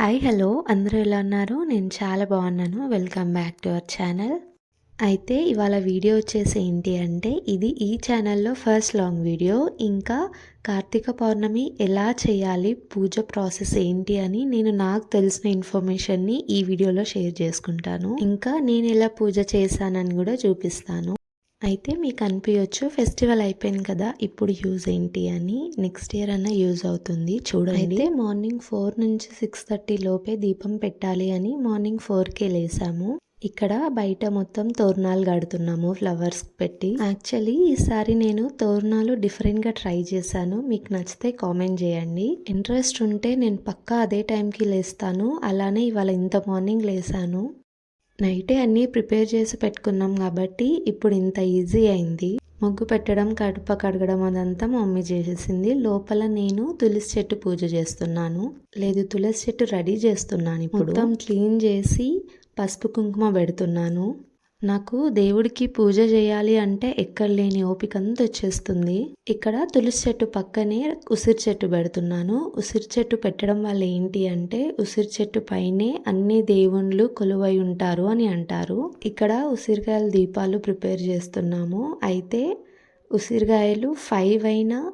Hi hello అందరూ ఎలా ఉన్నారు? నేను చాలా బాగున్నాను. Welcome back to our channel అయితే ఇవాళ వీడియో వచ్చేసి ఏంటి అంటే ఇది ఈ ఛానల్లో ఫస్ట్ లాంగ్ వీడియో ఇంకా కార్తీక పౌర్ణమి ఎలా చేయాలి? పూజ ప్రాసెస్ ఏంటి అని నేను నాకు తెలిసిన ఇన్ఫర్మేషన్ని ఈ వీడియోలో షేర్ చేసుకుంటాను. ఇంకా నేను ఎలా పూజ చేశానని కూడా చూపిస్తాను. అయితే మీకు అనిపించవచ్చు ఫెస్టివల్ అయిపోయింది కదా ఇప్పుడు యూజ్ ఏంటి అని. నెక్స్ట్ ఇయర్ అన్న యూజ్ అవుతుంది చూడండి. అయితే మార్నింగ్ ఫోర్ నుంచి సిక్స్ థర్టీ లోపే దీపం పెట్టాలి అని మార్నింగ్ ఫోర్కే లేసాము. ఇక్కడ బయట మొత్తం తోరణాలు కడుతున్నాము ఫ్లవర్స్ పెట్టి. యాక్చువల్లీ ఈసారి నేను తోరణాలు డిఫరెంట్గా ట్రై చేశాను మీకు నచ్చితే కామెంట్ చేయండి. ఇంట్రెస్ట్ ఉంటే నేను పక్కా అదే టైంకి లేస్తాను అలానే ఇవాళ ఇంత మార్నింగ్ లేసాను. నైటే అన్నీ ప్రిపేర్ చేసి పెట్టుకున్నాం కాబట్టి ఇప్పుడు ఇంత ఈజీ అయింది. ముగ్గు పెట్టడం కడుప కడగడం అదంతా మా మమ్మీ చేసేసింది. లోపల నేను తులసి చెట్టు పూజ చేస్తున్నాను. లేదు తులసి చెట్టు రెడీ చేస్తున్నాను ఇప్పుడు. మొత్తం క్లీన్ చేసి పసుపు కుంకుమ పెడుతున్నాను. నాకు దేవుడికి పూజ చేయాలి అంటే ఎక్కడ లేని ఓపిక వచ్చేస్తుంది. ఇక్కడ తులసి చెట్టు పక్కనే ఉసిరి చెట్టు పెడుతున్నాను. ఉసిరి చెట్టు పెట్టడం వల్ల ఏంటి అంటే ఉసిరి చెట్టు పైనే అన్ని దేవుళ్ళు కొలువై ఉంటారు అని అంటారు. ఇక్కడ ఉసిరికాయల దీపాలు ప్రిపేర్ చేస్తున్నాము. అయితే ఉసిరికాయలు ఫైవ్ అయినా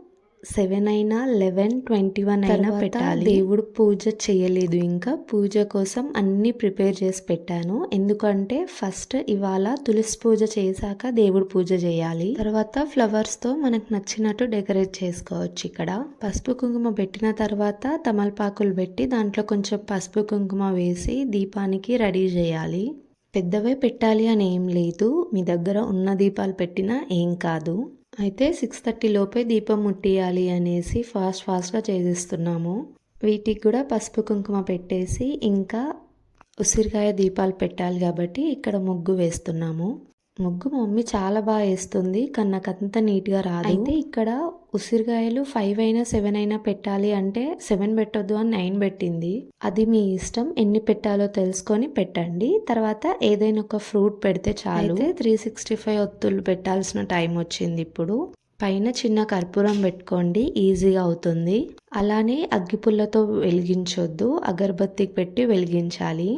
సెవెన్ అయినా లెవెన్ ట్వంటీ వన్ అయినా పెట్టాలి. దేవుడు పూజ చేయలేదు ఇంకా. పూజ కోసం అన్ని ప్రిపేర్ చేసి పెట్టాను. ఎందుకంటే ఫస్ట్ ఇవాళ తులసి పూజ చేశాక దేవుడు పూజ చేయాలి. తర్వాత ఫ్లవర్స్తో మనకు నచ్చినట్టు డెకరేట్ చేసుకోవచ్చు ఇక్కడ. పసుపు కుంకుమ పెట్టిన తర్వాత తమలపాకులు పెట్టి దాంట్లో కొంచెం పసుపు కుంకుమ వేసి దీపానికి రెడీ చేయాలి. పెద్దవే పెట్టాలి అని ఏం లేదు. మీ దగ్గర ఉన్న దీపాలు పెట్టినా ఏం కాదు. అయితే సిక్స్ థర్టీ లోపే దీపం ముట్టియాలి అనేసి ఫాస్ట్ ఫాస్ట్గా చేసేస్తున్నాము. వీటికి కూడా పసుపు కుంకుమ పెట్టేసి ఇంకా ఉసిరికాయ దీపాలు పెట్టాలి కాబట్టి ఇక్కడ ముగ్గు వేస్తున్నాము. ముగ్గు మా మమ్మీ చాలా బాగా వేస్తుంది కానీ నాకు అంత నీట్గా రాదు. అయితే ఇక్కడ ఉసిరికాయలు ఫైవ్ అయినా సెవెన్ అయినా పెట్టాలి అంటే సెవెన్ పెట్టొద్దు అని నైన్ పెట్టింది. అది మీ ఇష్టం ఎన్ని పెట్టాలో తెలుసుకొని పెట్టండి. తర్వాత ఏదైనా ఒక ఫ్రూట్ పెడితే చాలు. త్రీ సిక్స్టీ ఫైవ్ ఒత్తులు పెట్టాల్సిన టైం వచ్చింది ఇప్పుడు. పైన చిన్న కర్పూరం పెట్టుకోండి ఈజీగా అవుతుంది. అలానే అగ్గిపుల్లతో వెలిగించొద్దు అగరబత్తికి పెట్టి వెలిగించాలి.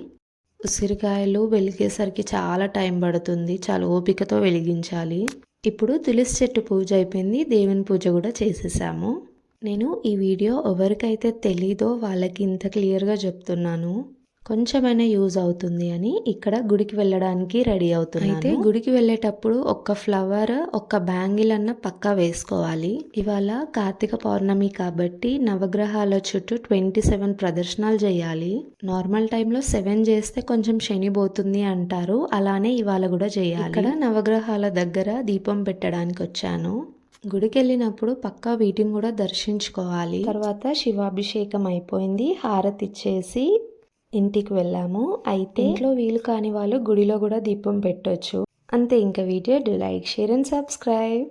ఉసిరికాయలు వెలిగేసరికి చాలా టైం పడుతుంది. చాలా ఓపికతో వెలిగించాలి. ఇప్పుడు తులసి చెట్టు పూజ అయిపోయింది. దేవుని పూజ కూడా చేసేసాము. నేను ఈ వీడియో ఎవరికైతే తెలీదో వాళ్ళకి ఇంత క్లియర్గా చెప్తున్నాను. కొంచెమైనా యూజ్ అవుతుంది అని ఇక్కడ గుడికి వెళ్ళడానికి రెడీ అవుతుంది అయితే గుడికి వెళ్ళేటప్పుడు ఒక్క ఫ్లవర్ ఒక్క బ్యాంగిల్ అన్న పక్కా వేసుకోవాలి. ఇవాళ కార్తీక పౌర్ణమి కాబట్టి నవగ్రహాల చుట్టూ ట్వంటీ సెవెన్ ప్రదర్శనలు చేయాలి. నార్మల్ టైంలో సెవెన్ చేస్తే కొంచెం శని పోతుంది అంటారు. అలానే ఇవాళ కూడా చేయాలి. ఇక్కడ నవగ్రహాల దగ్గర దీపం పెట్టడానికి వచ్చాను. గుడికి వెళ్ళినప్పుడు పక్కా వీటిని కూడా దర్శించుకోవాలి. తర్వాత శివాభిషేకం అయిపోయింది. హారతి ఇచ్చేసి ఇంటికి వెళ్ళాము. అయితే ఇంట్లో వీలు కాని వాళ్ళు గుడిలో కూడా దీపం పెట్టొచ్చు. అంతే ఇంకా video. Do like share and subscribe